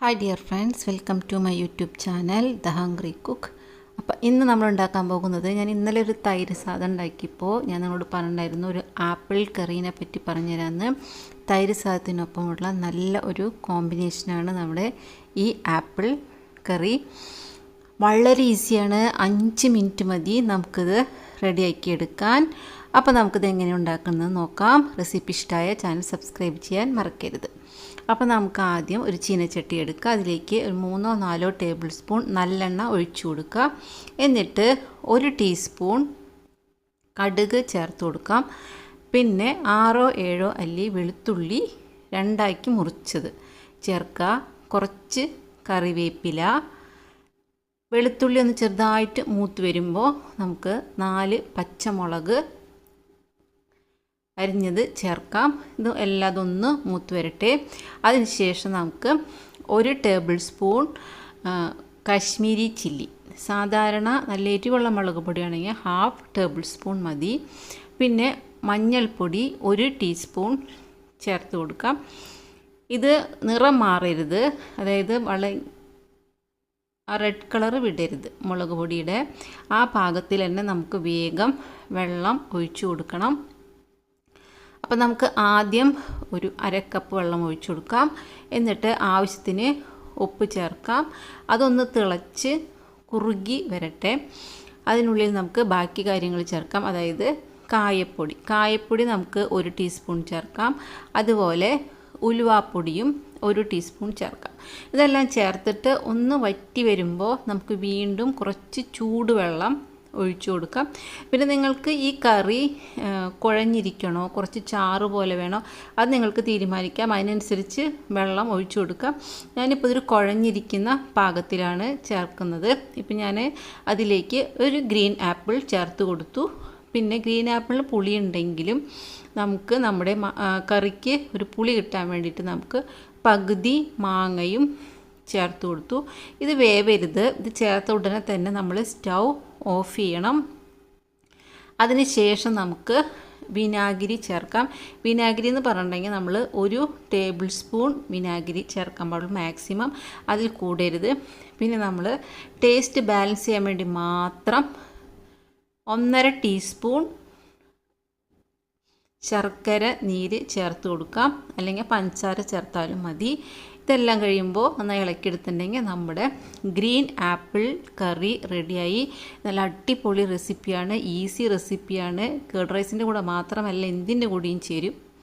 Hi dear friends welcome to my YouTube channel the hungry cook അപ്പോൾ ഇന്ന് നമ്മൾ ഉണ്ടാക്കാൻ പോകുന്നത് ഞാൻ ഇന്നലെ ഒരു തൈര് സാധനം ഉണ്ടാക്കിയപ്പോൾ ഞാൻ നിങ്ങളോട് പറഞ്ഞിട്ടുണ്ടായിരുന്നു ഒരു ആപ്പിൾ കറീനെ പറ്റി പറഞ്ഞുതരാമെന്ന് തൈര് സാധനത്തിനൊപ്പമുള്ള നല്ല ഒരു കോമ്പിനേഷനാണ് നമ്മുടെ ഈ ആപ്പിൾ കറി. വളരെ ഈസിയാണ് അഞ്ച് മിനിറ്റ് മതി നമുക്കിത് റെഡിയാക്കി എടുക്കാൻ അപ്പോൾ നമുക്കിത് എങ്ങനെ ഉണ്ടാക്കുന്നത് നോക്കാം. റെസിപ്പി ഇഷ്ടമായ ചാനൽ സബ്സ്ക്രൈബ് ചെയ്യാൻ മറക്കരുത്. അപ്പോൾ നമുക്ക് ആദ്യം ഒരു ചീനച്ചട്ടി എടുക്കുക അതിലേക്ക് ഒരു മൂന്നോ നാലോ ടേബിൾ സ്പൂൺ നല്ലെണ്ണ ഒഴിച്ചു കൊടുക്കുക എന്നിട്ട് ഒരു ടീസ്പൂൺ കടുക് ചേർത്ത് കൊടുക്കാം. പിന്നെ ആറോ ഏഴോ അല്ലി വെളുത്തുള്ളി രണ്ടാക്കി മുറിച്ചത്. ചേർക്കുക. കുറച്ച് കറിവേപ്പില. വെളുത്തുള്ളി ഒന്ന് ചെറുതായിട്ട് മൂത്ത് വരുമ്പോൾ നമുക്ക് നാല് പച്ചമുളക് അരിഞ്ഞത് ചേർക്കാം. ഇത് എല്ലാതൊന്ന് മൂത്ത് വരട്ടെ. അതിനുശേഷം നമുക്ക് ഒരു ടേബിൾ സ്പൂൺ കാശ്മീരി ചില്ലി. സാധാരണ നല്ല എരിവുള്ള മുളക് പൊടിയാണെങ്കിൽ ഹാഫ് ടേബിൾ സ്പൂൺ മതി. പിന്നെ മഞ്ഞൾപ്പൊടി ഒരു ടീസ്പൂൺ ചേർത്ത് കൊടുക്കാം. ഇത് നിറം മാറരുത്. അതായത് വള ആ റെഡ് കളർ വിടരുത്. മുളക് പൊടിയുടെ ആ പാകത്തിൽ തന്നെ നമുക്ക് വേഗം വെള്ളം ഒഴിച്ചു കൊടുക്കണം. അപ്പോൾ നമുക്ക് ആദ്യം ഒരു അരക്കപ്പ് കപ്പ് വെള്ളം ഒഴിച്ചു കൊടുക്കാം. എന്നിട്ട് ആവശ്യത്തിന് ഉപ്പ് ചേർക്കാം. അതൊന്ന് തിളച്ച് കുറുകി വരട്ടെ. അതിനുള്ളിൽ നമുക്ക് ബാക്കി കാര്യങ്ങൾ ചേർക്കാം. അതായത് കായപ്പൊടി. കായപ്പൊടി നമുക്ക് ഒരു ടീസ്പൂൺ ചേർക്കാം. അതുപോലെ ഉലുവാപ്പൊടിയും ഒരു ടീസ്പൂൺ ചേർക്കാം. ഇതെല്ലാം ചേർത്തിട്ട് ഒന്ന് വറ്റി വരുമ്പോൾ നമുക്ക് വീണ്ടും കുറച്ച് ചൂടുവെള്ളം ഒഴിച്ചു കൊടുക്കാം. പിന്നെ നിങ്ങൾക്ക് ഈ കറി കുഴഞ്ഞിരിക്കണോ കുറച്ച് ചാറ് പോലെ വേണോ അത് നിങ്ങൾക്ക് തീരുമാനിക്കാം. അതിനനുസരിച്ച് വെള്ളം ഒഴിച്ചു കൊടുക്കാം. ഞാനിപ്പോൾ ഇതൊരു കുഴഞ്ഞിരിക്കുന്ന പാകത്തിലാണ് ചേർക്കുന്നത്. ഇപ്പം ഞാൻ അതിലേക്ക് ഒരു ഗ്രീൻ ആപ്പിൾ ചേർത്ത് കൊടുത്തു. പിന്നെ ഗ്രീൻ ആപ്പിളിന് പുളി ഉണ്ടെങ്കിലും നമുക്ക് നമ്മുടെ കറിക്ക് ഒരു പുളി കിട്ടാൻ വേണ്ടിയിട്ട് നമുക്ക് പകുതി മാങ്ങയും ചേർത്ത് കൊടുത്തു. ഇത് വേവരുത്. ഇത് ചേർത്ത ഉടനെ തന്നെ നമ്മൾ സ്റ്റൗ ഓഫ് ചെയ്യണം. അതിനുശേഷം നമുക്ക് വിനാഗിരി ചേർക്കാം. വിനാഗിരി എന്ന് പറഞ്ഞിട്ടുണ്ടെങ്കിൽ നമ്മൾ ഒരു ടേബിൾ സ്പൂൺ വിനാഗിരി ചേർക്കാൻ പാടുള്ളൂ മാക്സിമം. അതിൽ കൂടരുത്. പിന്നെ നമ്മൾ ടേസ്റ്റ് ബാലൻസ് ചെയ്യാൻ വേണ്ടി മാത്രം ഒന്നര ടീസ്പൂൺ ശർക്കര നീര് ചേർത്ത് കൊടുക്കാം. അല്ലെങ്കിൽ പഞ്ചസാര ചേർത്താലും മതി. ഇതെല്ലാം കഴിയുമ്പോൾ നന്നായി ഇളക്കിയെടുത്തിട്ടുണ്ടെങ്കിൽ നമ്മുടെ ഗ്രീൻ ആപ്പിൾ കറി റെഡിയായി. നല്ല അടിപൊളി റെസിപ്പിയാണ് ഈസി റെസിപ്പിയാണ്. കേർഡ് റൈസിന്റെ കൂടെ മാത്രമല്ല എന്തിന്റെ കൂടെയും ചേരും.